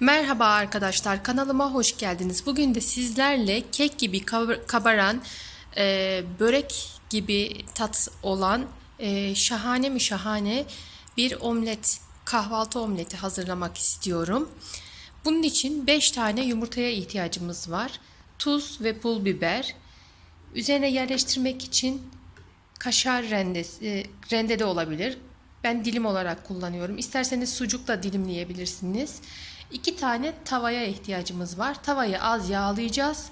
Merhaba arkadaşlar kanalıma hoş geldiniz. Bugün de sizlerle kek gibi kab- kabaran e, börek gibi tat olan e, şahane mi şahane bir omlet kahvaltı omleti hazırlamak istiyorum. Bunun için 5 tane yumurtaya ihtiyacımız var. Tuz ve pul biber. Üzerine yerleştirmek için kaşar rendesi, e, rende de olabilir. Ben dilim olarak kullanıyorum. İsterseniz sucukla dilimleyebilirsiniz. İki tane tavaya ihtiyacımız var. Tavayı az yağlayacağız.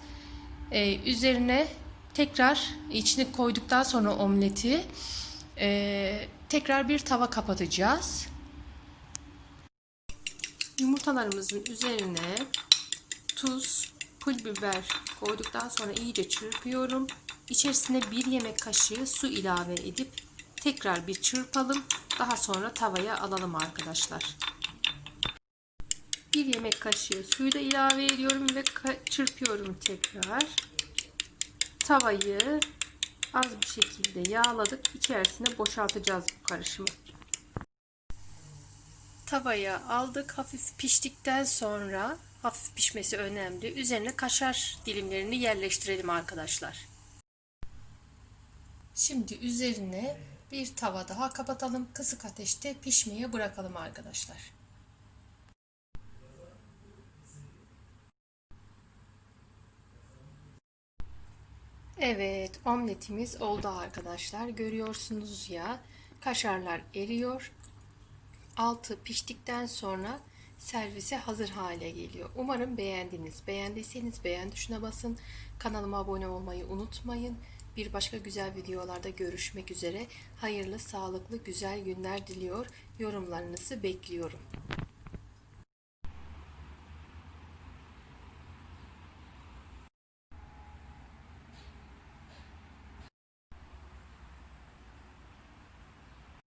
Ee, üzerine tekrar içine koyduktan sonra omleti e, tekrar bir tava kapatacağız. Yumurtalarımızın üzerine tuz, pul biber koyduktan sonra iyice çırpıyorum. İçerisine bir yemek kaşığı su ilave edip tekrar bir çırpalım. Daha sonra tavaya alalım arkadaşlar. Bir yemek kaşığı suyu da ilave ediyorum ve çırpıyorum tekrar. Tavayı az bir şekilde yağladık. İçerisine boşaltacağız bu karışımı. Tavaya aldık. Hafif piştikten sonra hafif pişmesi önemli. Üzerine kaşar dilimlerini yerleştirelim arkadaşlar. Şimdi üzerine bir tava daha kapatalım. Kısık ateşte pişmeye bırakalım arkadaşlar. Evet, omletimiz oldu arkadaşlar. Görüyorsunuz ya, kaşarlar eriyor. Altı piştikten sonra servise hazır hale geliyor. Umarım beğendiniz. Beğendiyseniz beğen tuşuna basın. Kanalıma abone olmayı unutmayın. Bir başka güzel videolarda görüşmek üzere. Hayırlı, sağlıklı, güzel günler diliyor. Yorumlarınızı bekliyorum.